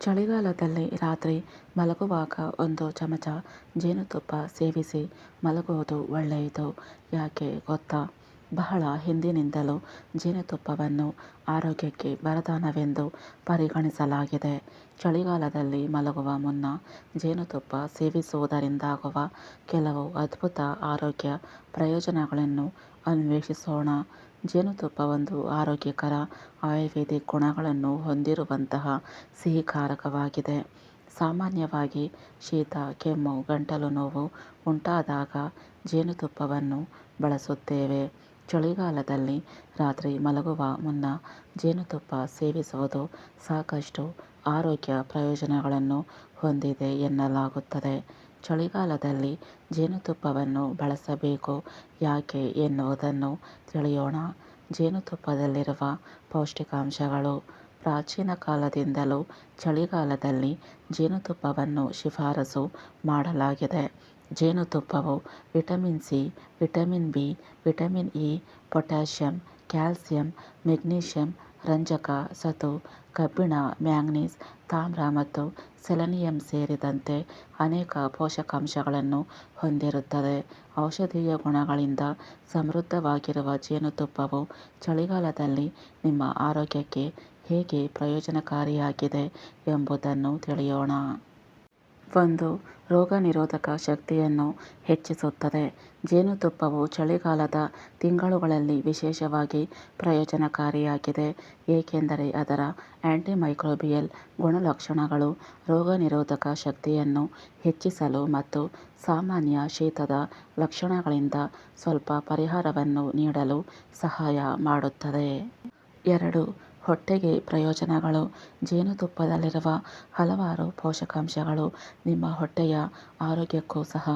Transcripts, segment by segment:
ಚಳಿಗಾಲದಲ್ಲಿ ರಾತ್ರಿ ಮಲಗುವಾಗ ಒಂದು ಚಮಚ ಜೇನುತುಪ್ಪ ಸೇವಿಸಿ ಮಲಗುವುದು ಒಳ್ಳೆಯದು. ಯಾಕೆ ಗೊತ್ತಾ? ಬಹಳ ಹಿಂದಿನಿಂದಲೂ ಜೇನುತುಪ್ಪವನ್ನು ಆರೋಗ್ಯಕ್ಕೆ ವರದಾನವೆಂದು ಪರಿಗಣಿಸಲಾಗಿದೆ. ಚಳಿಗಾಲದಲ್ಲಿ ಮಲಗುವ ಮುನ್ನ ಜೇನುತುಪ್ಪ ಸೇವಿಸುವುದರಿಂದಾಗುವ ಕೆಲವು ಅದ್ಭುತ ಆರೋಗ್ಯ ಪ್ರಯೋಜನಗಳನ್ನು ಅನ್ವೇಷಿಸೋಣ. ಜೇನುತುಪ್ಪ ಒಂದು ಆರೋಗ್ಯಕರ ಆಯುರ್ವೇದಿಕ್ ಗುಣಗಳನ್ನು ಹೊಂದಿರುವಂತಹ ಸಿಹಿಕಾರಕವಾಗಿದೆ. ಸಾಮಾನ್ಯವಾಗಿ ಶೀತ, ಕೆಮ್ಮು, ಗಂಟಲು ನೋವು ಉಂಟಾದಾಗ ಜೇನುತುಪ್ಪವನ್ನು ಬಳಸುತ್ತೇವೆ. ಚಳಿಗಾಲದಲ್ಲಿ ರಾತ್ರಿ ಮಲಗುವ ಮುನ್ನ ಜೇನುತುಪ್ಪ ಸೇವಿಸುವುದು ಸಾಕಷ್ಟು ಆರೋಗ್ಯ ಪ್ರಯೋಜನಗಳನ್ನು ಹೊಂದಿದೆ ಎನ್ನಲಾಗುತ್ತದೆ. ಚಳಿಗಾಲದಲ್ಲಿ ಜೇನುತುಪ್ಪವನ್ನು ಬಳಸಬೇಕು ಯಾಕೆ ಎನ್ನುವುದನ್ನು ತಿಳಿಯೋಣ. ಜೇನುತುಪ್ಪದಲ್ಲಿರುವ ಪೌಷ್ಟಿಕಾಂಶಗಳು ಪ್ರಾಚೀನ ಕಾಲದಿಂದಲೂ ಚಳಿಗಾಲದಲ್ಲಿ ಜೇನುತುಪ್ಪವನ್ನು ಶಿಫಾರಸು ಮಾಡಲಾಗಿದೆ. ಜೇನುತುಪ್ಪವು vitamin C, vitamin B, vitamin E, potassium, calcium, magnesium, ರಂಜಕ, ಸತು, ಕಬ್ಬಿಣ, ಮ್ಯಾಂಗನೀಸ್, ತಾಮ್ರ ಮತ್ತು ಸೆಲೆನಿಯಂ ಸೇರಿದಂತೆ ಅನೇಕ ಪೋಷಕಾಂಶಗಳನ್ನು ಹೊಂದಿರುತ್ತದೆ. ಔಷಧೀಯ ಗುಣಗಳಿಂದ ಸಮೃದ್ಧವಾಗಿರುವ ಜೇನುತುಪ್ಪವು ಚಳಿಗಾಲದಲ್ಲಿ ನಿಮ್ಮ ಆರೋಗ್ಯಕ್ಕೆ ಹೇಗೆ ಪ್ರಯೋಜನಕಾರಿಯಾಗಿದೆ ಎಂಬುದನ್ನು ತಿಳಿಯೋಣ. ಒಂದು ರೋಗನಿರೋಧಕ ಶಕ್ತಿಯನ್ನು ಹೆಚ್ಚಿಸುತ್ತದೆ. ಜೇನುತುಪ್ಪವು ಚಳಿಗಾಲದ ತಿಂಗಳುಗಳಲ್ಲಿ ವಿಶೇಷವಾಗಿ ಪ್ರಯೋಜನಕಾರಿಯಾಗಿದೆ, ಏಕೆಂದರೆ ಅದರ ಆಂಟಿಮೈಕ್ರೋಬಿಯಲ್ ಗುಣಲಕ್ಷಣಗಳು ರೋಗನಿರೋಧಕ ಶಕ್ತಿಯನ್ನು ಹೆಚ್ಚಿಸಲು ಮತ್ತು ಸಾಮಾನ್ಯ ಶೀತದ ಲಕ್ಷಣಗಳಿಂದ ಸ್ವಲ್ಪ ಪರಿಹಾರವನ್ನು ನೀಡಲು ಸಹಾಯ ಮಾಡುತ್ತದೆ. ಎರಡು ಹೊಟ್ಟೆಗೆ ಪ್ರಯೋಜನಗಳು, ಜೇನುತುಪ್ಪದಲ್ಲಿರುವ ಹಲವಾರು ಪೋಷಕಾಂಶಗಳು ನಿಮ್ಮ ಹೊಟ್ಟೆಯ ಆರೋಗ್ಯಕ್ಕೂ ಸಹ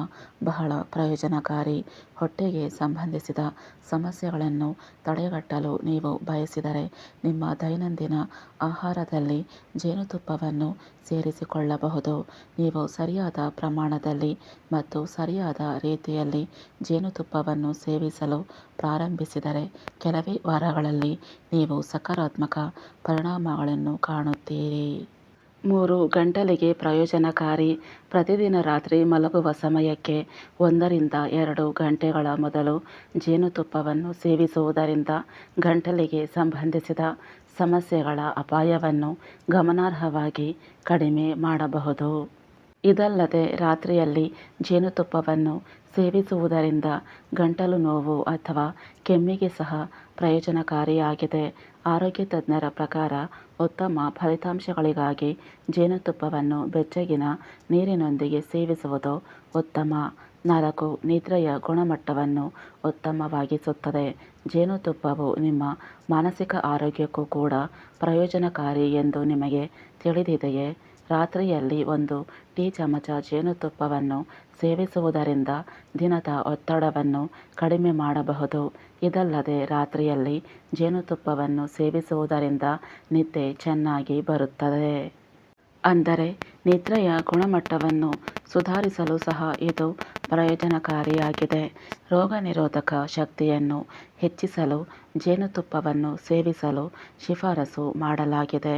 ಬಹಳ ಪ್ರಯೋಜನಕಾರಿ. ಹೊಟ್ಟೆಗೆ ಸಂಬಂಧಿಸಿದ ಸಮಸ್ಯೆಗಳನ್ನು ತಡೆಗಟ್ಟಲು ನೀವು ಬಯಸಿದರೆ ನಿಮ್ಮ ದೈನಂದಿನ ಆಹಾರದಲ್ಲಿ ಜೇನುತುಪ್ಪವನ್ನು ಸೇರಿಸಿಕೊಳ್ಳಬಹುದು. ನೀವು ಸರಿಯಾದ ಪ್ರಮಾಣದಲ್ಲಿ ಮತ್ತು ಸರಿಯಾದ ರೀತಿಯಲ್ಲಿ ಜೇನುತುಪ್ಪವನ್ನು ಸೇವಿಸಲು ಪ್ರಾರಂಭಿಸಿದರೆ ಕೆಲವೇ ವಾರಗಳಲ್ಲಿ ನೀವು ಸಕಾರಾತ್ಮಕ ಪರಿಣಾಮಗಳನ್ನು ಕಾಣುತ್ತೀರಿ. ಮೂರು, ಗಂಟಲಿಗೆ ಪ್ರಯೋಜನಕಾರಿ. ಪ್ರತಿದಿನ ರಾತ್ರಿ ಮಲಗುವ ಸಮಯಕ್ಕೆ ಒಂದರಿಂದ ಎರಡು ಗಂಟೆಗಳ ಮೊದಲು ಜೇನುತುಪ್ಪವನ್ನು ಸೇವಿಸುವುದರಿಂದ ಗಂಟಲಿಗೆ ಸಂಬಂಧಿಸಿದ ಸಮಸ್ಯೆಗಳ ಅಪಾಯವನ್ನು ಗಮನಾರ್ಹವಾಗಿ ಕಡಿಮೆ ಮಾಡಬಹುದು. ಇದಲ್ಲದೆ ರಾತ್ರಿಯಲ್ಲಿ ಜೇನುತುಪ್ಪವನ್ನು ಸೇವಿಸುವುದರಿಂದ ಗಂಟಲು ನೋವು ಅಥವಾ ಕೆಮ್ಮಿಗೆ ಸಹ ಪ್ರಯೋಜನಕಾರಿಯಾಗಿದೆ. ಆರೋಗ್ಯ ತಜ್ಞರ ಪ್ರಕಾರ ಉತ್ತಮ ಫಲಿತಾಂಶಗಳಿಗಾಗಿ ಜೇನುತುಪ್ಪವನ್ನು ಬೆಚ್ಚಗಿನ ನೀರಿನೊಂದಿಗೆ ಸೇವಿಸುವುದು ಉತ್ತಮ. ನಾಲ್ಕು, ನಿದ್ರೆಯ ಗುಣಮಟ್ಟವನ್ನು ಉತ್ತಮವಾಗಿಸುತ್ತದೆ. ಜೇನುತುಪ್ಪವು ನಿಮ್ಮ ಮಾನಸಿಕ ಆರೋಗ್ಯಕ್ಕೂ ಕೂಡ ಪ್ರಯೋಜನಕಾರಿ ಎಂದು ನಿಮಗೆ ತಿಳಿದಿದೆಯೇ? ರಾತ್ರಿಯಲ್ಲಿ ಒಂದು ಟೀ ಚಮಚ ಜೇನುತುಪ್ಪವನ್ನು ಸೇವಿಸುವುದರಿಂದ ದಿನದ ಒತ್ತಡವನ್ನು ಕಡಿಮೆ ಮಾಡಬಹುದು. ಇದಲ್ಲದೆ ರಾತ್ರಿಯಲ್ಲಿ ಜೇನುತುಪ್ಪವನ್ನು ಸೇವಿಸುವುದರಿಂದ ನಿದ್ದೆ ಚೆನ್ನಾಗಿ ಬರುತ್ತದೆ. ಅಂದರೆ ನಿದ್ರೆಯ ಗುಣಮಟ್ಟವನ್ನು ಸುಧಾರಿಸಲು ಸಹ ಇದು ಪ್ರಯೋಜನಕಾರಿಯಾಗಿದೆ. ರೋಗನಿರೋಧಕ ಶಕ್ತಿಯನ್ನು ಹೆಚ್ಚಿಸಲು ಜೇನುತುಪ್ಪವನ್ನು ಸೇವಿಸಲು ಶಿಫಾರಸು ಮಾಡಲಾಗಿದೆ.